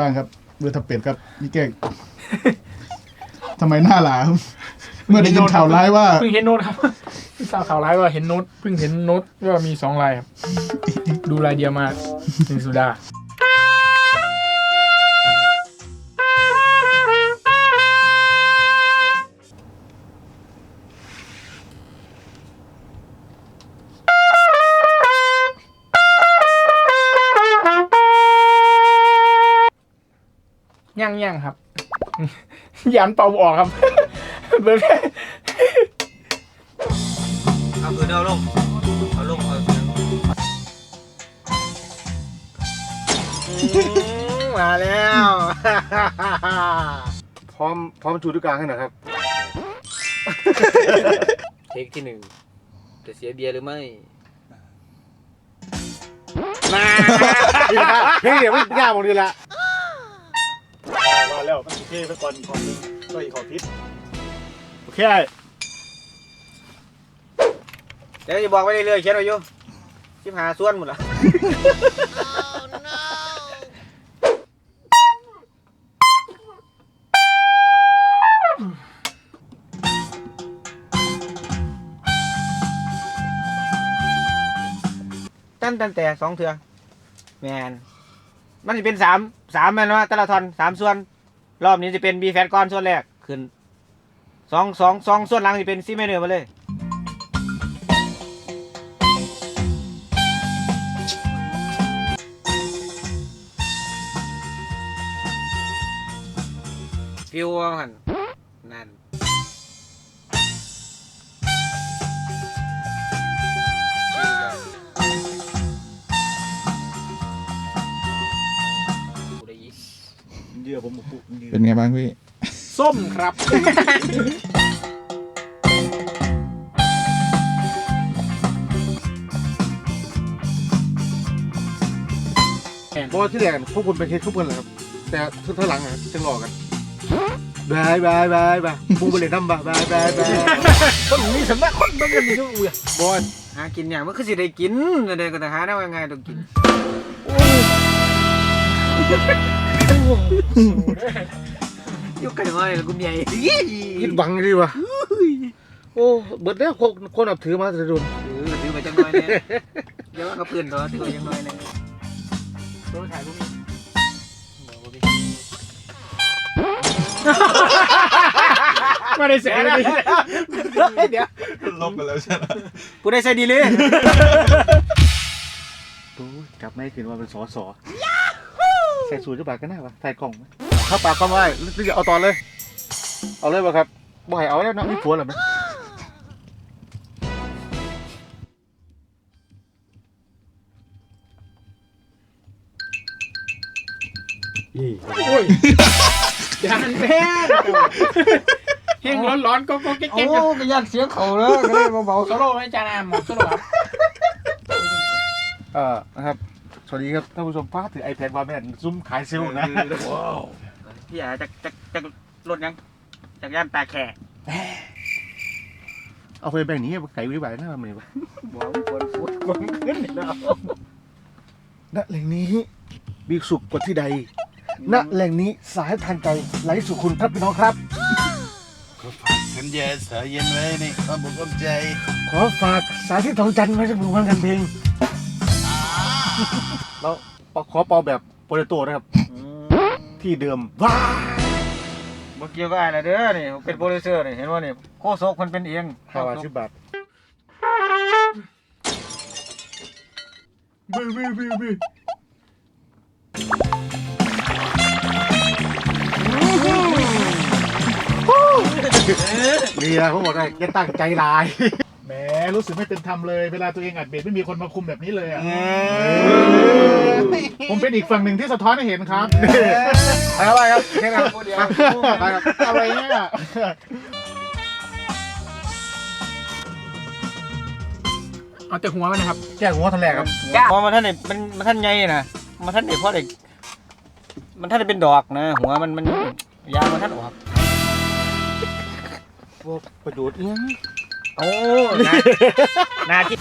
บ้างครับเรือทับเป็ดครับนี่แกทำไมหน้าหลาครับเมื่อได้ยินข่าวร้ายว่าเพิ่งเห็นโน้ตครับทราบข่าวร้ายว่าเห็นโน้ตเพิ่งเห็นโน้ตว่ามีสองลายครับดูลายเดียวมาสินสุดา ย่างย่างครับ ยันเป่าออกครับเบิร์ดเอาคืนเอาลงเอาลงเอาคืนมาแล้ว พร้อมพร้อมชูทุกกลางให้หน่อยครับเทคที่หนึ่งจะเสียเบียร์หรือไม่เพลงเดี๋ยวไม่ยากหมดเลยละ แล้วมันเท่ไปก่อนก่อนนึงก็อีกขอพิษโอเคเดี๋ยวจะบอกไว้เรื่อยๆเขียนไว้อยู่ชิบหาส่วนหมดละ ตั้นตั้นแต่สองเถื่อแมนมันจะเป็นสามสามแมนว่าแต่ละทอนสามส่วน รอบนี้จะเป็นบีแฟตก้อนส่วนแรกขึ้นสองสองสองส่วนหลังจะเป็นซีเมเนอร์มาเลยฟิวว่าหันนั่น ผมปุ๊บเดี๋ยวเป็นไงบ้างพี่ ส้มครับ เพราะว่าที่แรกพวกคุณไปเทสทุกคนเลยครับ แต่ทุกท่าหลังอะจังหลอกกันบายบายบายบายบูไปเลยน้ำบายบายบายบายคนมีสำนักคนเบิ่งกันอยู่อุ้ยบอลหากินอย่างมันคือสิได้กินเดี๋ยวก็จะหาได้ว่าไงต้องกิน ยุกกันมาเลยกูใหญ่คิดหวังดีวะโอ้เบิดแล้วคนคนนับถือมาแต่ดุนเออถือไปจังน้อยเนี่ยเดี๋ยวว่ากับเพื่อนตัวถือไปจังน้อยเนี่ยโดนถ่ายรูปนี้ไม่ได้เสียเลยเดี๋ยวลบไปแล้วใช่ไหมกูได้ใส่ดีเลยดูจับไม่ขึ้นว่าเป็นสอสอ ใส่สูตรจะบาทก็น่าวะถ่ายกล่องไหมเข้าปากก็ไม่หรือจะเอาตอนเลย เอาเลยวะครับบ่ให้เอาแล้วเนาะมีผัวเหรอไหมโอ้ยอย่าหันแพ้เฮงร้อนร้อนๆก็ก็เก๊กโอ้เก๊กก็ยัดเสียงเขาเลยก็เลยเบาโซโล่ไม่จานามโซโล่ครับเอ่านะครับ สวัสดีครับท่านผู้ชมฟ้าถือ iPad มาแม่นซุ่มขายเซลล์นะๆพี่อาจากจากจากรถยังจากย่านตาแขกเอาไปแบ่งนี้ไก่วิบายหน้ามันเลยวะบอกว่าควรพูดควรขึ้นแล้วณแหล่งนี้มีสุขกว่าที่ใด ณแหล่งนี้สายทานใจไหลสู่คุณครับพี่น้องครับสัญญาสายเย็นไว้ในความบุกความใจ ขอฝากสายที่ทองจันทร์ไว้สักหนึ่งวันกันเพลง แล้วขอเป่าแบบโปรโตนะครับ ที่เดิมว้าบ่เกี่ยวกับอะไรเด้อนี่เป็นโปรดิวเซอร์นี่เห็นว่านี่โคโซกมันเป็นเองห้าบาทสิบบาทบื้อบื้อบื้อบื้อนี่นะผมบอกได้อย่าตั้งใจลาย แหมรู้สึกไม่เป็นธรรมเลย เวลาตัวเองอัดเบสไม่มีคนมาคุมแบบนี้เลยอะ ผมเป็นอีกฝั่งหนึ่งที่สะท้อนให้เห็นครับไปครับไปครับแค่นั้นเดียวไปครับอะไรเนี่ยเอาแต่หัวมันนะครับแก้หัวทันแรกครับพอมาท่านนี่มันมันท่านใหญ่นะมาท่านนี่เพราะเด็กมันท่านได้เป็นดอกนะ หัวมันมันยางมันท่านออกพวกประโยชน์เอี้ยงโอ้นานาที่